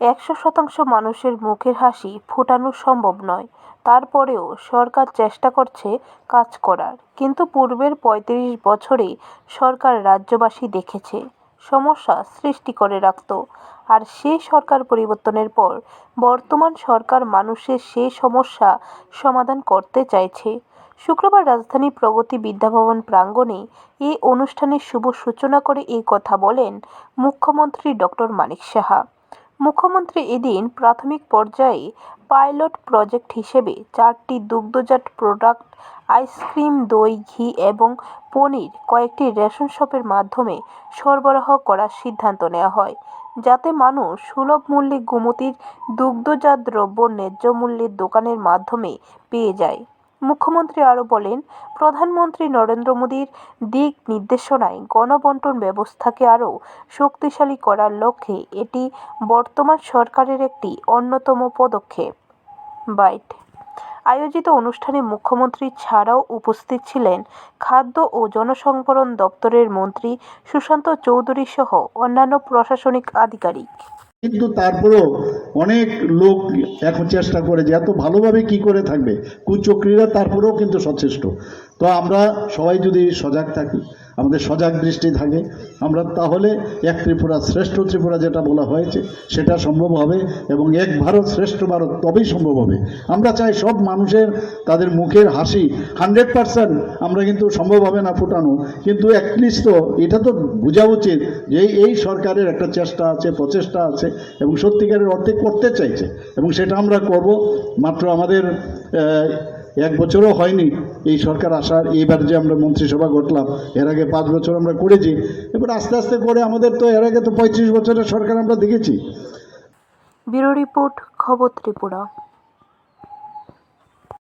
একশো শতাংশ মানুষের মুখের হাসি ফোটানো সম্ভব নয়। তারপরেও সরকার চেষ্টা করছে কাজ করার। কিন্তু পূর্বের পঁয়ত্রিশ বছরে সরকার রাজ্যবাসী দেখেছে, সমস্যা সৃষ্টি করে রাখত। আর সেই সরকার পরিবর্তনের পর বর্তমান সরকার মানুষের সেই সমস্যা সমাধান করতে চাইছে। শুক্রবার রাজধানী প্রগতি বিদ্যাভবন প্রাঙ্গণে এই অনুষ্ঠানের শুভ সূচনা করে এই কথা বলেন মুখ্যমন্ত্রী ডক্টর মানিক সাহা। মুখ্যমন্ত্রী এদিন প্রাথমিক পর্যায়ে পাইলট প্রজেক্ট হিসেবে চারটি দুগ্ধজাত প্রোডাক্ট, আইসক্রিম, দই, ঘি এবং পনির কয়েকটি রেশন শপের মাধ্যমে সরবরাহ করার সিদ্ধান্ত নেওয়া হয়, যাতে মানুষ সুলভ মূল্যে গোমতীর দুগ্ধজাত দ্রব্য ন্যায্য মূল্যে দোকানের মাধ্যমে পেয়ে যায়। মুখ্যমন্ত্রী আরও বলেন, প্রধানমন্ত্রী নরেন্দ্র মোদীর দিক নির্দেশনায় গণবন্টন ব্যবস্থাকে আরও শক্তিশালী করার লক্ষ্যে এটি বর্তমান সরকারের একটি অন্যতম পদক্ষেপ। বাইট আয়োজিত অনুষ্ঠানে মুখ্যমন্ত্রী ছাড়াও উপস্থিত ছিলেন খাদ্য ও জনসংভরণ দপ্তরের মন্ত্রী সুশান্ত চৌধুরী সহ অন্যান্য প্রশাসনিক আধিকারিক। কিন্তু তারপরেও অনেক লোক এখন চেষ্টা করে যে এত ভালোভাবে কি করে থাকবে। কুচক্রীরা তারপরেও কিন্তু সচেষ্ট। তো আমরা সবাই যদি সজাগ থাকি আমাদের সজাগ দৃষ্টি থাকে। আমরা তাহলে এক ত্রিপুরা শ্রেষ্ঠ ত্রিপুরা যেটা বলা হয়েছে, সেটা সম্ভব হবে এবং এক ভারত শ্রেষ্ঠ ভারত তবেই সম্ভব হবে। আমরা চাই সব মানুষের তাদের মুখের হাসি, হান্ড্রেড পার্সেন্ট আমরা কিন্তু সম্ভব হবে না ফোটানো। কিন্তু অ্যাটলিস্ট তো এটা তো বোঝা উচিত যে এই- সরকারের একটা চেষ্টা আছে, প্রচেষ্টা আছে এবং সত্যিকারের অর্থে করতে চাইছে। এবং সেটা আমরা করব। মাত্র আমাদের এক বছরও হয়নি এই সরকার আসার। এইবার যে আমরা মন্ত্রিসভা ঘটলাম এর আগে পাঁচ বছর আমরা করেছি। এবার আস্তে আস্তে করে আমাদের তো এর আগে তো পঁয়ত্রিশ বছরের সরকার আমরা দেখেছি। ব্যুরো রিপোর্ট, খবর ত্রিপুরা।